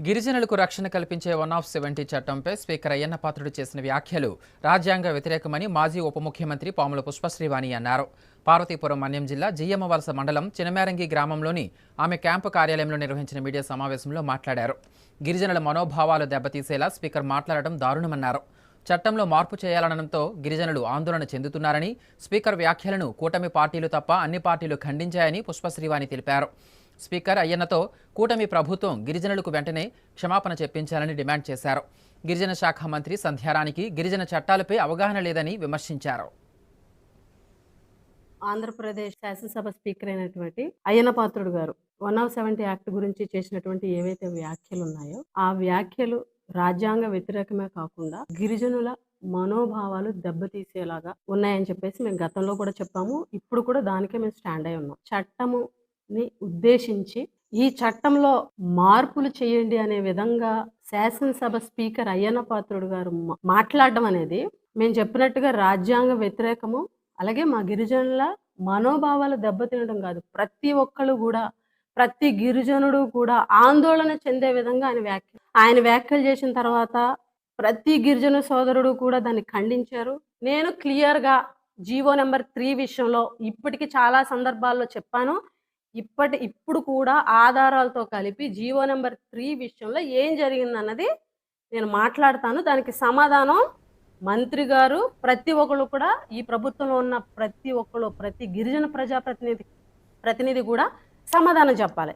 గిరిజనులకు రక్షణ కల్పించే వన్ ఆఫ్ సెవెంటీ చట్టంపై స్పీకర్ అయ్యన్న పాత్రుడు చేసిన వ్యాఖ్యలు రాజ్యాంగ వ్యతిరేకమని మాజీ ఉప ముఖ్యమంత్రి పాముల పుష్పశ్రీవాణి అన్నారు. పార్వతీపురం మన్యం జిల్లా జియ్యమ్మవలస మండలం చినమేరంగి గ్రామంలోని ఆమె క్యాంపు కార్యాలయంలో నిర్వహించిన మీడియా సమావేశంలో మాట్లాడారు. గిరిజనుల మనోభావాలు దెబ్బతీసేలా స్పీకర్ మాట్లాడటం దారుణమన్నారు. చట్టంలో మార్పు చేయాలనడంతో గిరిజనులు ఆందోళన చెందుతున్నారని స్పీకర్ వ్యాఖ్యలను కూటమి పార్టీలు తప్ప అన్ని పార్టీలు ఖండించాయని పుష్పశ్రీవాణి తెలిపారు. స్పీకర్ అయ్యన్నతో కూటమి ప్రభుత్వం గిరిజనులకు వెంటనే క్షమాపణ చెప్పించాలని డిమాండ్ చేశారు. గిరిజన శాఖ మంత్రి సంధ్యారానికి గిరిజన చట్టాలపై అవగాహన లేదని విమర్శించారు. ఆంధ్రప్రదేశ్ శాసనసభ స్పీకర్ అయినటువంటి అయ్యన పాత్రుడు గారు వన్ ఆఫ్ సెవెంటీ యాక్ట్ గురించి చేసినటువంటి ఏవైతే వ్యాఖ్యలు ఉన్నాయో ఆ వ్యాఖ్యలు రాజ్యాంగ వ్యతిరేకమే కాకుండా గిరిజనుల మనోభావాలు దెబ్బతీసేలాగా ఉన్నాయని చెప్పేసి మేము గతంలో కూడా చెప్పాము. ఇప్పుడు కూడా దానికే మేము స్టాండ్ అయి ఉన్నాం. చట్టము ని ఉద్దేశించి ఈ చట్టంలో మార్పులు చేయండి అనే విధంగా శాసనసభ స్పీకర్ అయ్యన్న పాత్రుడు గారు మా- మాట్లాడడం అనేది మేము చెప్పినట్టుగా రాజ్యాంగ వ్యతిరేకము అలాగే మా గిరిజనుల మనోభావాలు దెబ్బతినడం కాదు. ప్రతి ఒక్కళ్ళు కూడా ప్రతి గిరిజనుడు కూడా ఆందోళన చెందే విధంగా ఆయన వ్యాఖ్య ఆయన వ్యాఖ్యలు చేసిన తర్వాత ప్రతి గిరిజన సోదరుడు కూడా దాన్ని ఖండించారు. నేను క్లియర్గా జీవో నెంబర్ త్రీ విషయంలో ఇప్పటికి చాలా సందర్భాల్లో చెప్పాను. ఇప్పటి ఇప్పుడు కూడా ఆధారాలతో కలిపి జీవో నెంబర్ త్రీ విషయంలో ఏం జరిగిందన్నది నేను మాట్లాడతాను. దానికి సమాధానం మంత్రి గారు ప్రతి ఒక్కరు కూడా ఈ ప్రభుత్వంలో ఉన్న ప్రతి ఒక్కరు ప్రతి గిరిజన ప్రజాప్రతినిధి ప్రతినిధి కూడా సమాధానం చెప్పాలి.